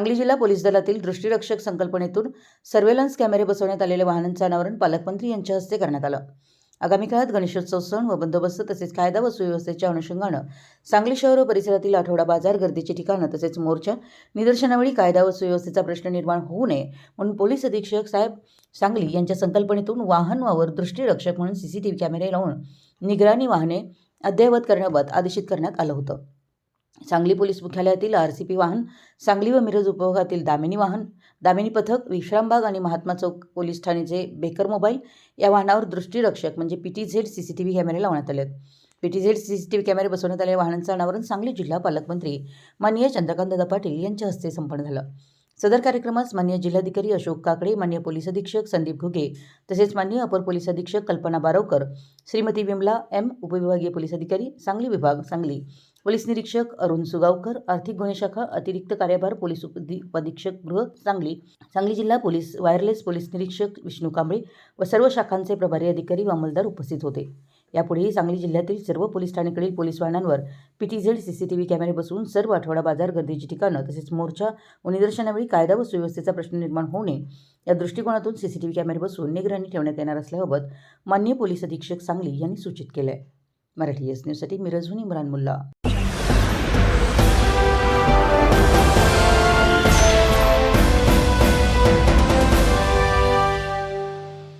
सांगली जिल्हा पोलीस दलातील दृष्टीरक्षक संकल्पनेतून सर्वेलन्स कॅमेरे बसवण्यात आलेल्या वाहनांचं अनावरण पालकमंत्री यांच्या हस्ते करण्यात आलं. आगामी काळात गणेशोत्सव सण व बंदोबस्त तसेच कायदा व सुव्यवस्थेच्या अनुषंगानं सांगली शहर व परिसरातील आठवडा बाजार गर्दीची ठिकाणं तसेच मोर्चा निदर्शनावेळी कायदा व सुव्यवस्थेचा प्रश्न निर्माण होऊ नये म्हणून पोलीस अधीक्षक साहेब सांगली यांच्या संकल्पनेतून वाहन वावर दृष्टीरक्षक म्हणून सीसीटीव्ही कॅमेरे लावून निगराणी वाहने अद्ययावत करण्याबाबत आदेशित करण्यात आलं होतं. सांगली पोलीस मुख्यालयातील आर सी पी वाहन सांगली व मिरज उपभोगातील दामिनी वाहन दामिनी पथक विश्रामबाग आणि महात्मा चौक पोलीस ठाणेचे बेकर मोबाईल या वाहनावर दृष्टीरक्षक म्हणजे P T Z C C T V कॅमेरे लावण्यात आले आहेत. P T Z C C T V कॅमेरे बसवण्यात आलेल्या वाहनांचं अनावरण सांगली जिल्हा पालकमंत्री माननीय चंद्रकांतदादा पाटील यांच्या हस्ते संपन्न झालं. सदर कार्यक्रमास मान्य जिल्हाधिकारी अशोक काकडे मान्य पोलीस अधीक्षक संदीप घुगे तसेच मान्य अपर पोलीस अधीक्षक कल्पना बारोकर श्रीमती विमला एम उपविभागीय पोलीस अधिकारी सांगली विभाग सांगली. पोलीस निरीक्षक अरुण सुगावकर आर्थिक गुन्हे शाखा अतिरिक्त कार्यभार पोलीस उपअधीक्षक गृह सांगली. सांगली जिल्हा पोलीस वायरलेस पोलीस निरीक्षक विष्णू कांबळे व सर्व शाखांचे प्रभारी अधिकारी व अंमलदार उपस्थित होते. यापुढेही सांगली जिल्ह्यातील सर्व पोलीस ठाणेकडील पोलीस वाहनांवर पीटीझेड सीसीटीव्ही कॅमेरे बसवून सर्व आठवडा बाजार गर्दीची ठिकाणं तसेच मोर्चा व निदर्शनावेळी कायदा व सुव्यवस्थेचा प्रश्न निर्माण होऊ नये या दृष्टिकोनातून सी सी टी व्ही कॅमेरे बसवून निगराणी ठेवण्यात येणार असल्याबाबत मान्य पोलीस अधीक्षक सांगली यांनी सूचित केलं आहे मराठी एस न्यूजसाठी मिरजहून इम्रान मुल्ला.